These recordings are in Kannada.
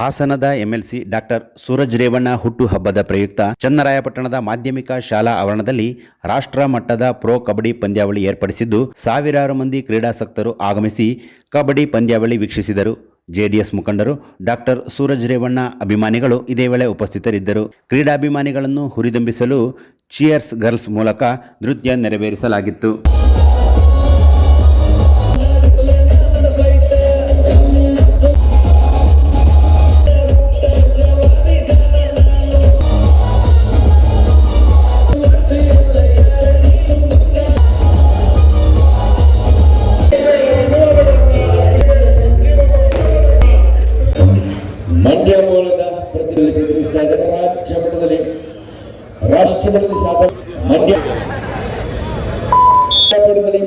ಹಾಸನದ ಎಂಎಲ್ಸಿ ಡಾಕ್ಟರ್ ಸೂರಜ್ ರೇವಣ್ಣ ಹುಟ್ಟುಹಬ್ಬದ ಪ್ರಯುಕ್ತ ಚನ್ನರಾಯಪಟ್ಟಣದ ಮಾಧ್ಯಮಿಕ ಶಾಲಾ ಆವರಣದಲ್ಲಿ ರಾಷ್ಟ್ರ ಮಟ್ಟದ ಪ್ರೊ ಕಬಡ್ಡಿ ಪಂದ್ಯಾವಳಿ ಏರ್ಪಡಿಸಿದ್ದು ಸಾವಿರಾರು ಮಂದಿ ಕ್ರೀಡಾಸಕ್ತರು ಆಗಮಿಸಿ ಕಬಡ್ಡಿ ಪಂದ್ಯಾವಳಿ ವೀಕ್ಷಿಸಿದರು. ಜೆಡಿಎಸ್ ಮುಖಂಡರು ಡಾಕ್ಟರ್ ಸೂರಜ್ ರೇವಣ್ಣ ಅಭಿಮಾನಿಗಳು ಇದೇ ವೇಳೆ ಉಪಸ್ಥಿತರಿದ್ದರು. ಕ್ರೀಡಾಭಿಮಾನಿಗಳನ್ನು ಹುರಿದುಂಬಿಸಲು ಚಿಯರ್ಸ್ ಗರ್ಲ್ಸ್ ಮೂಲಕ ನೃತ್ಯ ನೆರವೇರಿಸಲಾಗಿತ್ತು. ರಾಷ್ಟ್ರ ಸಾಧನೆ ಸಾಧ ಮಂಡ್ಯ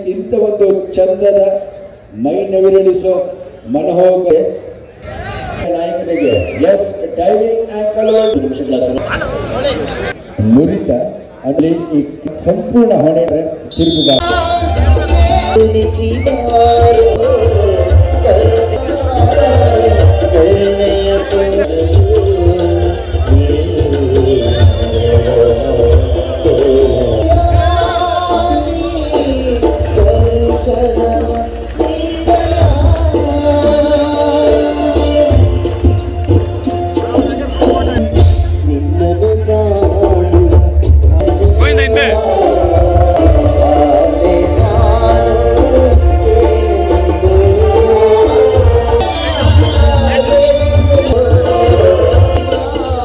ಇಂಥ ಒಂದು ಚಂದದ ಮೈ ನವಿರಳಿಸೋ ಮನೋಹರ ನಾಯಕನಿಗೆ ಎಸ್ ಡೈವಿಂಗ್ ಮುರಿತ ಅಲ್ಲಿ. ಈ ಸಂಪೂರ್ಣ ಹೊಣೆ ಕರುಣೆ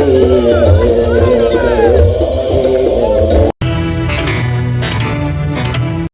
đời